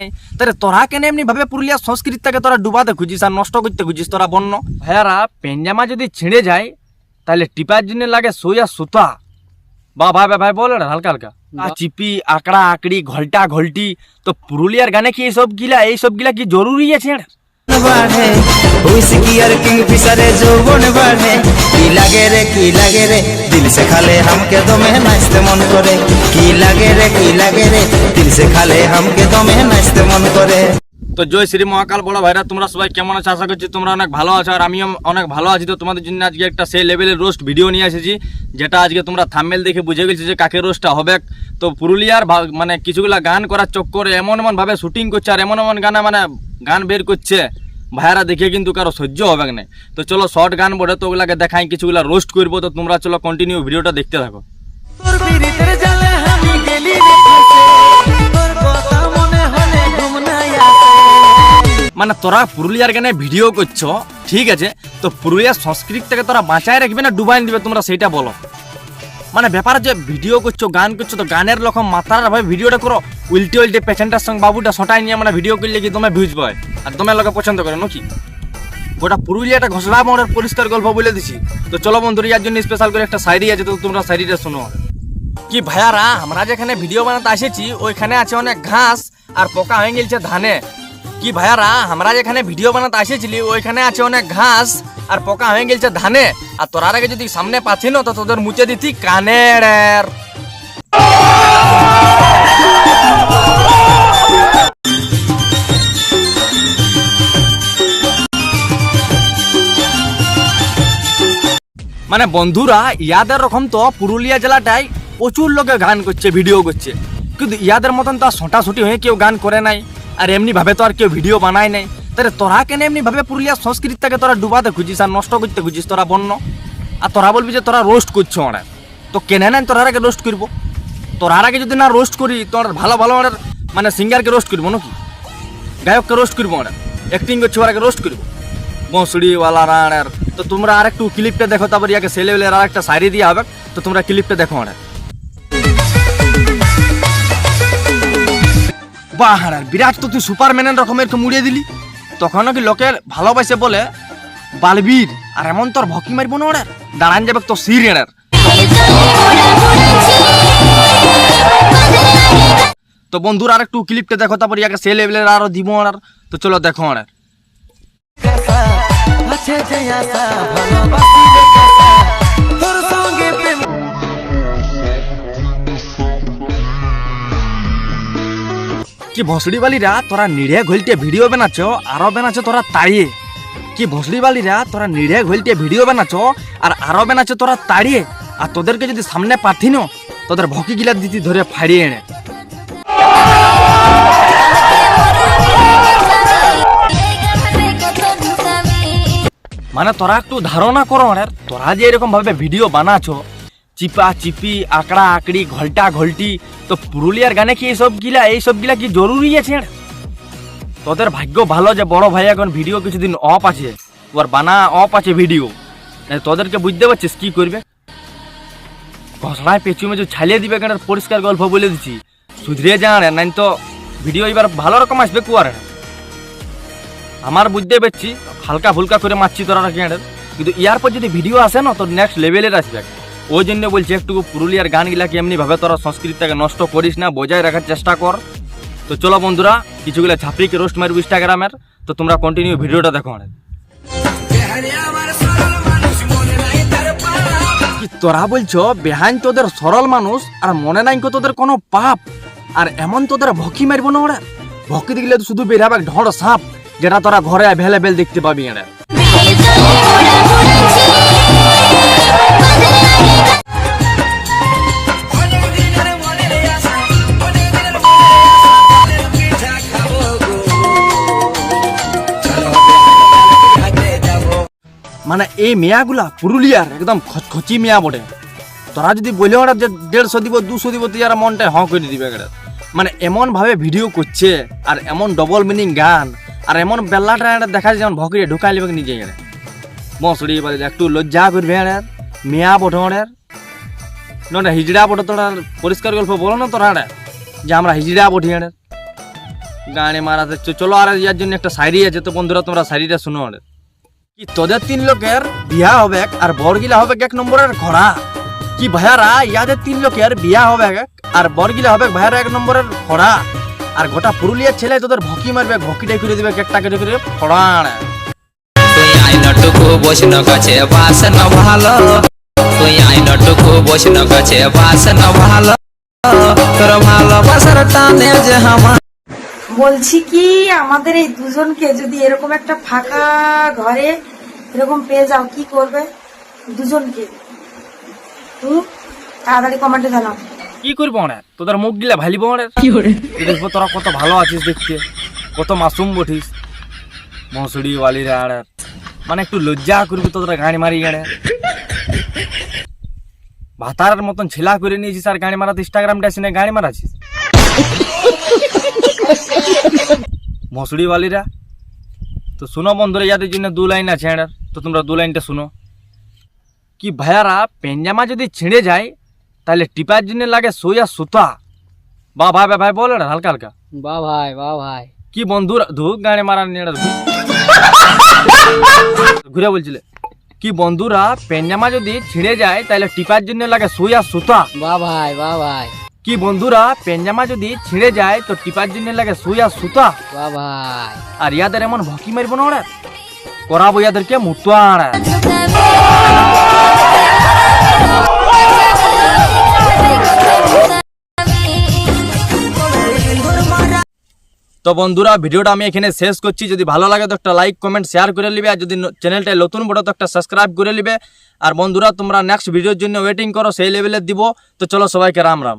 নেই। তাহলে তোরা কেন এমনি ভাবে পুরুলিয়া সংস্কৃতিটাকে তোরা ডুবাতে খুঁজিস আর নষ্ট করতে খুঁজিস তোরা বন্য? ভাইয়ারা পেঞ্জামা যদি ছিঁড়ে যায় তাহলে টিপার জন্য লাগে সইয়া সুতা। বা ভাই ভাই ভাই বলে না হালকা হালকা। চিপি আকড়া আকড়ি ঘলটা ঘলটি তো পুরুলিয়ার গানে কি এইসব গিলা এইসব গিলা কি জরুরি আছে? বাড়ে হুইস্কি আর কিং যৌবন বাড়ে কি লাগে রে কি লাগে রে দিল সে খালে হামকে দমে নাচতে মন করে। কি লাগে রে কি লাগে রে? দিল সে খালে হামকে দমে নাচতে মন করে। তো জয় শ্রী মহাকাল বড় ভাইরা তোমরা সবাই কেমন আছো? আশা করছি তোমরা অনেক ভালো আছো আর আমিও অনেক ভালো আছি। তো তোমাদের জন্য আজকে একটা সেই লেভেলের রোস্ট ভিডিও নিয়ে এসেছি যেটা আজকে তোমরা থাম্বেল দেখে বুঝে গেছি যে কাকে রোস্টটা হবে। তো পুরুলিয়ার ভা- মানে কিছুগুলা গান করার চক্করে এমন এমন ভাবে শুটিং করছে আর এমন এমন গানে মানে গান বের করছে ভাইয়ারা দেখে কিন্তু কারও সহ্য হবে না। তো চলো শর্ট গান বলে তো ওগুলাকে দেখাই কিছুগুলা রোস্ট করব। তো তোমরা চলো কন্টিনিউ ভিডিওটা দেখতে থাকো। মানে তোরা পুরুলিয়ার গানে ভিডিও করছ, ঠিক আছে? তো পুরুলিয়ার সংস্কৃতিটাকে তোরা বাঁচায় রাখবে না, ডুবাই দিবে, তোমরা সেইটা বলো। মানে ব্যাপার যে ভিডিও করছ, গান করছ, তো গানের রকম মাত্রার ভাবে ভিডিওটা করো, উল্টে উল্টে পেশেন্টার সঙ্গে বাবুটা সটাই নিয়ে মানে ভিডিও করলে কি তোমার ভিউজ আর তোমার লোকে পছন্দ করে, নাকি? গোটা পুরুলিয়াটা ঘোষণা মোড়ের পরিষ্কার গল্প বলে দিছি। তো চলো বন্ধুরা ইয়ার জন্য স্পেশাল করে একটা শায়রি আছে, তো তোমরা শায়রিটা শোনো। কি ভাইয়ারা, আমরা যেখানে ভিডিও বানাতে এসেছি ওইখানে আছে অনেক ঘাস আর পোকা হয়ে গেছে ধানে। কি ভাইয়ারা, আমরা যেখানে ভিডিও বানাতে এসেছিলি ওইখানে আছে অনেক ঘাস আর পোকা হয়ে গেছে ধানে। আর তোরার আগে যদি সামনে পাচ্ছি না, তো তোদের মুচে দিতি কানের মানে বন্ধুরা, ইয়াদের রকম তো পুরুলিয়া জেলাটাই প্রচুর লোকে গান করছে, ভিডিও করছে। কিন্তু ইয়াদের মতন তো আর ছুটি হয়ে কেউ গান করে নাই। আর এমনি ভাবে তো আর কেউ ভিডিও বানায় নাই। তাহলে তোরা কেন এমনি ভাবে পুরুলিয়া সংস্কৃতিটাকে তোরা ডুবাতে খুঁজিস আর নষ্ট করতে খুঁজিস তোরা বন্য? আর তোরা বলবি যে তোরা রোস্ট করছ ওরা। তো কেনে নাই তোরা আগে রোস্ট করব? তোরার আগে যদি না রোস্ট করি, তোর ভালো ভালো ওদের মানে সিঙ্গারকে রোস্ট করব নাকি? গায়ককে রোস্ট করব ওরা। অ্যাক্টিং করছে, ওরাকে রোস্ট করব। বঁসড়িওয়ালা রানের। তো তোমরা আর একটু ক্লিপটা দেখো, তারপর ইয়াকে সেলে বেলে আর একটা শাড়ি দিয়ে হবে। তো তোমরা ক্লিপটা দেখো ওরা। বাহ রে, বিরাট তো তুই সুপারম্যানের রকমের মুড়িয়ে দিলি। তখন কি লোকের ভালোবাসে বলে বালবীর আর এমন তোর ভকি মারবো না ওরা? দাঁড়ান যাবে তো সির এনার তো বন্ধুরা আর একটু ক্লিপটা দেখো তারপর ইয়াকে সে লেভেলের আরও দিব আর তো চলো দেখো আর। কি ভসড়ি বালিরা তোরা নিড়ে ঘুলটে ভিডিও বানাচ্ছ? আরও বানাচ্ছ তোরা তাড়িয়ে। কি ভসড়ি বালিরা তোরা নিড়ে ঘুলটে ভিডিও বানাচ্ছ? আর আরও বানাচ্ছ তোরা তাড়িয়ে। আর তোদেরকে যদি সামনে পাঠিন, তোদের ভকি গিলা দিতি ধরে ফাড়িয়ে এনে। মানে তোরা একটু ধারণা করো মানে তোরা যে এরকম ভাবে ভিডিও বানাছো চিপা চিপি, আকড়া আকড়ি, ঘলটা ঘলটি। তো পুরুলিয়ার গানে কি এইসব গিলা এইসব গিলা কি জরুরি আছে? তোদের ভাগ্য ভালো যে বড় ভাই এখন ভিডিও কিছুদিন অফ আছে। ওর বানা অফ আছে ভিডিও তোদেরকে বুঝতে পারছিস কি করবে? ঘষড়ায় পেঁচু মেচু ছালিয়ে দিবে কেন পরিষ্কার গল্প বলে দিচ্ছি সুধরিয়ে জানে নাই তো ভিডিও এবার ভালো রকম আসবে কুয়ারে। আমার বুঝতে পারছি, হালকা ফুলকা করে মারছি তোরা রাখি কিন্তু ইয়ার পর যদি ভিডিও আসে না, তো নেক্সট লেভেলের আসবে। ওই জন্য বলছি, একটু পুরুলিয়ার গানগুলাকে এমনি ভাবে তোরা সংস্কৃতিটাকে নষ্ট করিস না, বজায় রাখার চেষ্টা কর। তো চলো বন্ধুরা, কিছুগুলো ছাপড়িকে রোস্ট মারবো ইনস্টাগ্রামের তো তোমরা কন্টিনিউ ভিডিওটা দেখো তোরা বলছো বেহাইন তোদের সরল মানুষ, আর মনে নাই তোদের কোনো পাপ? আর এমন তোদের ভকি মারবো না ওরা? ভকি দেখলে শুধু বেরাবে ঢড় সাপ, যেটা তোরা ঘরে অ্যাভেলেবেল দেখতে পাবি এরা মানে এই মেয়াগুলা পুরুলিয়ার একদম খচখচি মেয়া বটে। তোরা যদি বলে ওরা যে দেড়শো দিব, দুশো দিব, তুই আর মনটা হ করে দিবে একেবারে। মানে এমন ভাবে ভিডিও করছে, আর এমন ডবল মিনিং গান, আর এমন বেল্লাটা এটা দেখা যায় যেমন ভকরিয়ে ঢুকাই লিবে নিজে এড়ে বসড়ি বলে একটু লজ্জা করবে এড়ে মেয়া বটে ওড়ে নটা হিজড়া বটে তোরা, পরিষ্কার গল্প বলো না তোরা এড়ে যে আমরা হিজড়া বটি এড়ে গানে মারাতে চ- চলো আর ইয়ার জন্য একটা শায়রি আছে, তো বন্ধুরা তোমরা শায়রিটা শুনো আর কি তোদের তিন লোকের বিয়া হবে আর বরগিলা হবে এক নম্বরের ঘোড়া? কি ভাইয়ারা, ইয়াদের তিন লোকের বিয়া হবে আর বরগিলা হবে ভাইয়ারা এক নম্বরের ঘোড়া? আর গোটা পুরুলিয়ার ছেলে তোদের ভকি মারবে, ভকিটাই করে দিবে একটা করে করে ফড়ান। তুই আইনটুকু বসন কাছে বাসন ভালো। তুই আইনটুকু বসন কাছে বাসন ভালো। তোর ভালোবাসার টানে যে আমার বলছি কি আমাদের এই দুজনকে যদি এরকম একটা ফাঁকা ঘরে এরকম পেয়ে যাও কি করবে দুজনকে? হুম? তাড়াতাড়ি কমেন্টে জানাও। কি করব অনেক তোদের মুখ গিলা ভালিব অনেক দেখব তোরা কত ভালো আছিস দেখতে? কত মাসুম বঠিস মসুড়ি বালিরা আড়ে। মানে একটু লজ্জা করবি তোদের গাড়ি মারি গাড়ে। ভাতারের মতন ছেলা করে নিয়েছিস আর গাড়ি মারাতে ইনস্টাগ্রামটা এসে গাড়ি মারাছিস? মসুড়ি বালিরা। তো শুনো বন্ধুরা যাদের জন্য দু লাইন আছে এটার তো তোমরা দু লাইনটা শুনো। কি ভাইয়ারা পেঞ্জামা যদি ছিঁড়ে যায় তাহলে টিপার জন্য লাগে সোজা সুতা। বা ভাই ভাই ভাই বলে না হালকা হালকা। বা ভাই বা ভাই। কি বন্ধুরা ধুক গাড়ি মারার নিয়ে ঘুরে বলছিলে। কি বন্ধুরা প্যানজামা যদি ছিঁড়ে যায় তাহলে টিপার জন্য লাগে সুই আর সুতা। বা ভাই বা ভাই। কি বন্ধুরা পেঞ্জামা যদি ছিঁড়ে যায় তো টিপার জন্য লাগে সুই আর সুতা। বা ভাই। আর ইয়াদের এমন ভকি মারবো না ওরা। করাবো ইয়াদেরকে মুতুয়াড়া তো বন্ধুরা, ভিডিওটা আমি এখানে শেষ করছি। যদি ভালো লাগে তো একটা লাইক কমেন্ট শেয়ার করে নিবে। আর যদি চ্যানেলটা নতুন বড় তো একটা সাবস্ক্রাইব করে নিবে। আর বন্ধুরা, তোমরা নেক্সট ভিডিওর জন্য ওয়েটিং করো, সেই লেভেলের দিব। তো চলো সবাইকে রাম রাম